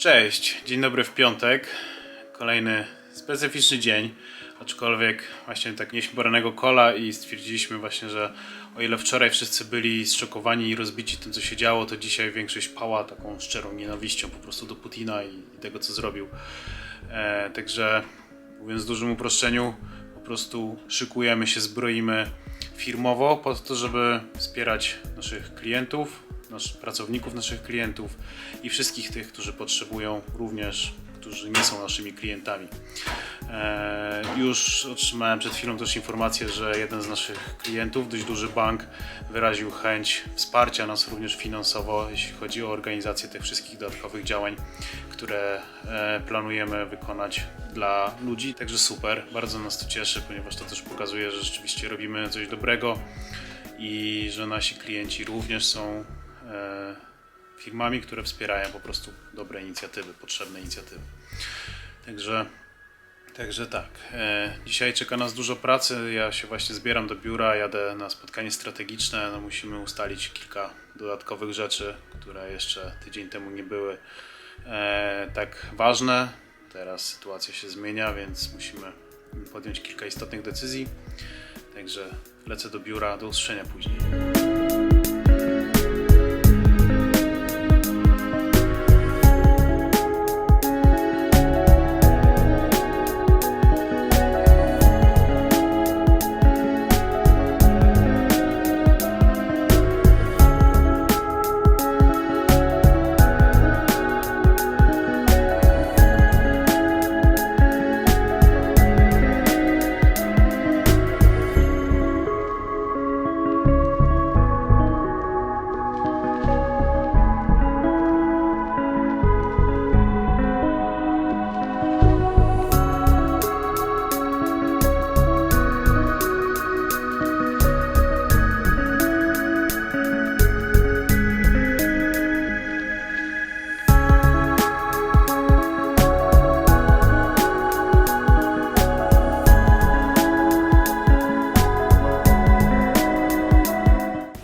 Cześć, dzień dobry w piątek. Kolejny specyficzny dzień, aczkolwiek właśnie tak mieliśmy poranego kola i stwierdziliśmy właśnie, że o ile wczoraj wszyscy byli zszokowani i rozbici tym, co się działo, to dzisiaj większość pała taką szczerą nienawiścią po prostu do Putina i, i tego, co zrobił. E, także mówiąc w dużym uproszczeniu, po prostu szykujemy się, zbroimy firmowo po to, żeby wspierać naszych klientów, nasz, pracowników naszych klientów i wszystkich tych, którzy potrzebują, również którzy nie są naszymi klientami. E, już otrzymałem przed chwilą też informację, że jeden z naszych klientów, dość duży bank, wyraził chęć wsparcia nas również finansowo, jeśli chodzi o organizację tych wszystkich dodatkowych działań, które e, planujemy wykonać dla ludzi. Także super, bardzo nas to cieszy, ponieważ to też pokazuje, że rzeczywiście robimy coś dobrego i że nasi klienci również są firmami, które wspierają po prostu dobre inicjatywy, potrzebne inicjatywy. Także, także tak. E, dzisiaj czeka nas dużo pracy. Ja się właśnie zbieram do biura, jadę na spotkanie strategiczne. No, musimy ustalić kilka dodatkowych rzeczy, które jeszcze tydzień temu nie były e, tak ważne. Teraz sytuacja się zmienia, więc musimy podjąć kilka istotnych decyzji. Także lecę do biura, do usłyszenia później.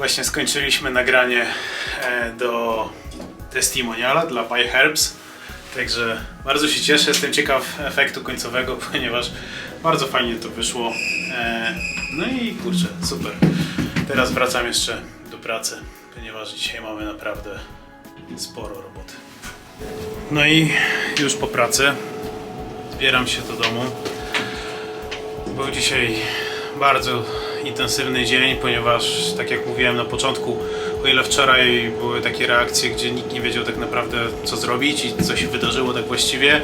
Właśnie skończyliśmy nagranie e, do testimoniala dla Pie Herbs. Także bardzo się cieszę, jestem ciekaw efektu końcowego, ponieważ bardzo fajnie to wyszło. E, No i kurczę, super. Teraz wracam jeszcze do pracy, ponieważ dzisiaj mamy naprawdę sporo roboty. No i już po pracy zbieram się do domu. Był dzisiaj bardzo intensywny dzień, ponieważ tak jak mówiłem na początku, o ile wczoraj były takie reakcje, gdzie nikt nie wiedział tak naprawdę co zrobić i co się wydarzyło tak właściwie,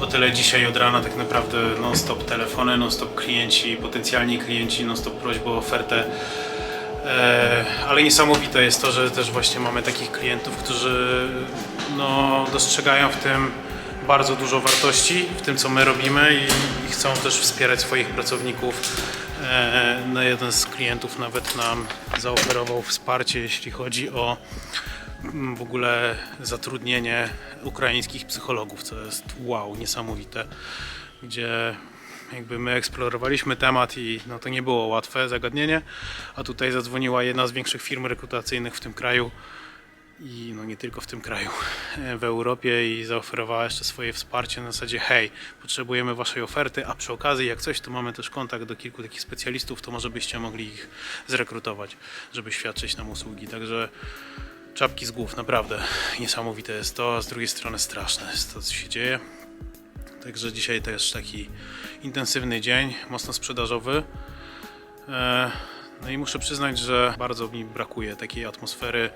o tyle dzisiaj od rana tak naprawdę non-stop telefony, non-stop klienci, potencjalni klienci, non-stop prośby o ofertę. E, ale niesamowite jest to, że też właśnie mamy takich klientów, którzy no, dostrzegają w tym bardzo dużo wartości, w tym co my robimy i, i chcą też wspierać swoich pracowników. E, no, jeden z klientów nawet nam zaoferował wsparcie, jeśli chodzi o mm, w ogóle zatrudnienie ukraińskich psychologów, co jest wow, niesamowite, gdzie jakby my eksplorowaliśmy temat i no to nie było łatwe zagadnienie, a tutaj zadzwoniła jedna z większych firm rekrutacyjnych w tym kraju i no nie tylko w tym kraju, e, w Europie i zaoferowała jeszcze swoje wsparcie na zasadzie hej, potrzebujemy waszej oferty, a przy okazji jak coś, to mamy też kontakt do kilku takich specjalistów, to może byście mogli ich zrekrutować, żeby świadczyć nam usługi, także czapki z głów, naprawdę niesamowite jest to, a z drugiej strony straszne jest to, co się dzieje. Także dzisiaj też taki intensywny dzień, mocno sprzedażowy. No i muszę przyznać, że bardzo mi brakuje takiej atmosfery,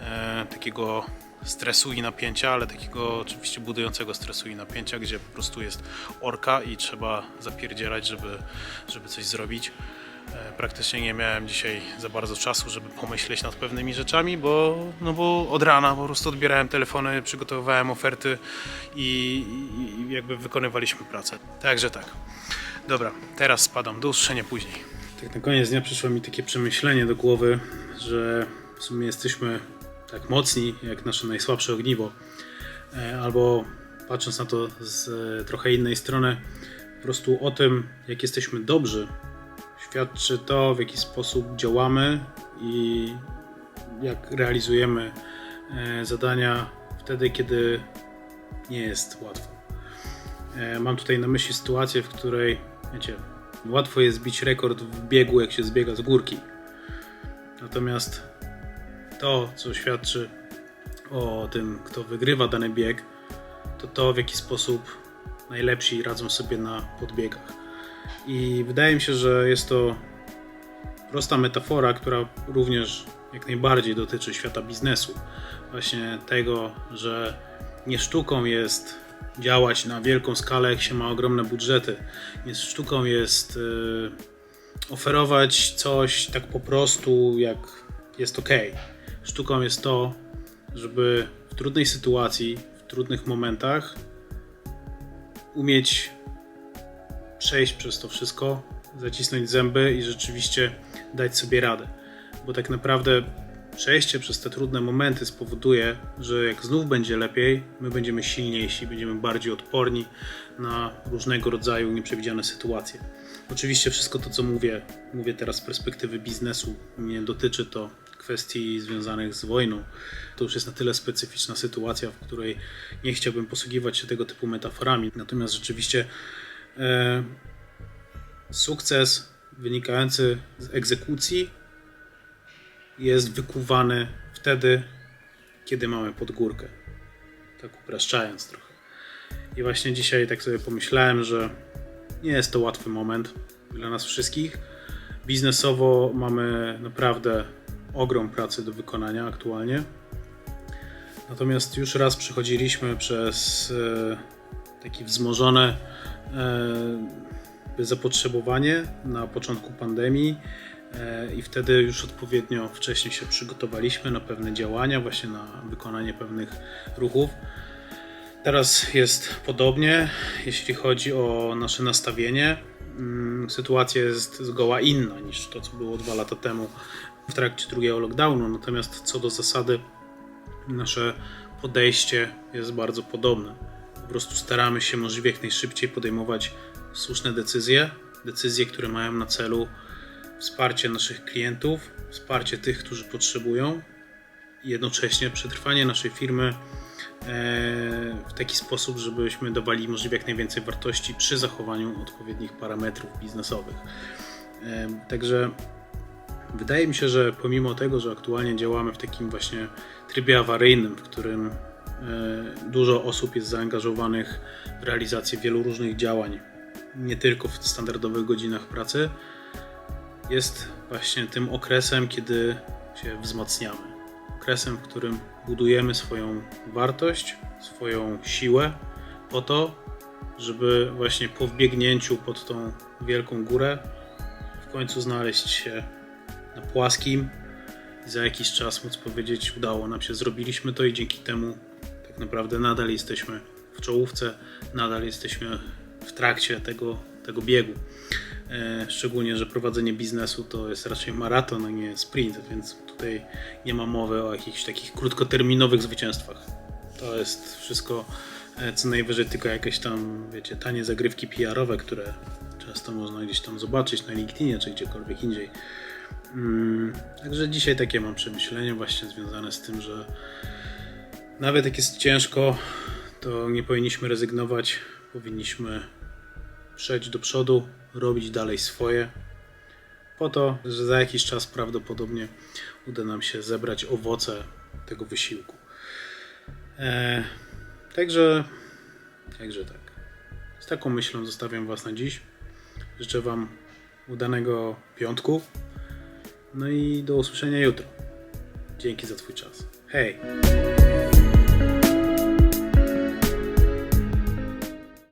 e, takiego stresu i napięcia, ale takiego oczywiście budującego stresu i napięcia, gdzie po prostu jest orka i trzeba zapierdzielać, żeby, żeby coś zrobić. E, Praktycznie nie miałem dzisiaj za bardzo czasu, żeby pomyśleć nad pewnymi rzeczami, bo, no bo od rana po prostu odbierałem telefony, przygotowywałem oferty i, i jakby wykonywaliśmy pracę. Także tak. Dobra, teraz spadam. Do usłyszenia później. Tak na koniec dnia przyszło mi takie przemyślenie do głowy, że w sumie jesteśmy tak mocni jak nasze najsłabsze ogniwo. E, Albo patrząc na to z e, trochę innej strony, po prostu o tym, jak jesteśmy dobrzy, świadczy to, w jaki sposób działamy i jak realizujemy e, zadania wtedy, kiedy nie jest łatwo. Mam tutaj na myśli sytuację, w której, wiecie, łatwo jest bić rekord w biegu, jak się zbiega z górki. Natomiast to, co świadczy o tym, kto wygrywa dany bieg, to to, w jaki sposób najlepsi radzą sobie na podbiegach. I wydaje mi się, że jest to prosta metafora, która również jak najbardziej dotyczy świata biznesu. Właśnie tego, że nie sztuką jest działać na wielką skalę, jak się ma ogromne budżety. Nie sztuką jest y, oferować coś tak po prostu, jak jest ok. Sztuką jest to, żeby w trudnej sytuacji, w trudnych momentach umieć przejść przez to wszystko, zacisnąć zęby i rzeczywiście dać sobie radę. Bo tak naprawdę przejście przez te trudne momenty spowoduje, że jak znów będzie lepiej, my będziemy silniejsi, będziemy bardziej odporni na różnego rodzaju nieprzewidziane sytuacje. Oczywiście wszystko to, co mówię, mówię teraz z perspektywy biznesu, nie dotyczy to kwestii związanych z wojną. To już jest na tyle specyficzna sytuacja, w której nie chciałbym posługiwać się tego typu metaforami. Natomiast rzeczywiście e, sukces wynikający z egzekucji jest wykuwany wtedy, kiedy mamy podgórkę. Tak upraszczając trochę. I właśnie dzisiaj tak sobie pomyślałem, że nie jest to łatwy moment dla nas wszystkich. Biznesowo mamy naprawdę ogrom pracy do wykonania aktualnie. Natomiast już raz przechodziliśmy przez e, takie wzmożone e, zapotrzebowanie na początku pandemii i wtedy już odpowiednio wcześniej się przygotowaliśmy na pewne działania, właśnie na wykonanie pewnych ruchów. Teraz jest podobnie, jeśli chodzi o nasze nastawienie. Mm, Sytuacja jest zgoła inna niż to, co było dwa lata temu w trakcie drugiego lockdownu. Natomiast co do zasady, nasze podejście jest bardzo podobne. Po prostu staramy się możliwie jak najszybciej podejmować słuszne decyzje, decyzje, które mają na celu wsparcie naszych klientów, wsparcie tych, którzy potrzebują i jednocześnie przetrwanie naszej firmy e, w taki sposób, żebyśmy dawali możliwie jak najwięcej wartości przy zachowaniu odpowiednich parametrów biznesowych. E, Także wydaje mi się, że pomimo tego, że aktualnie działamy w takim właśnie trybie awaryjnym, w którym e, dużo osób jest zaangażowanych w realizację wielu różnych działań, nie tylko w standardowych godzinach pracy, jest właśnie tym okresem, kiedy się wzmacniamy. Okresem, w którym budujemy swoją wartość, swoją siłę po to, żeby właśnie po wbiegnięciu pod tą wielką górę w końcu znaleźć się na płaskim i za jakiś czas móc powiedzieć, udało nam się, zrobiliśmy to i dzięki temu tak naprawdę nadal jesteśmy w czołówce, nadal jesteśmy w trakcie tego, tego biegu. E, Szczególnie, że prowadzenie biznesu to jest raczej maraton, a nie sprint, więc tutaj nie ma mowy o jakichś takich krótkoterminowych zwycięstwach. To jest wszystko e, co najwyżej tylko jakieś tam, wiecie, tanie zagrywki PR-owe, które często można gdzieś tam zobaczyć na LinkedInie czy gdziekolwiek indziej. Mm, Także dzisiaj takie mam przemyślenie właśnie związane z tym, że nawet jak jest ciężko, to nie powinniśmy rezygnować, powinniśmy przejść do przodu, robić dalej swoje, po to, że za jakiś czas prawdopodobnie uda nam się zebrać owoce tego wysiłku. E, także, także tak. Z taką myślą zostawiam Was na dziś. Życzę Wam udanego piątku. No i do usłyszenia jutro. Dzięki za Twój czas. Hej!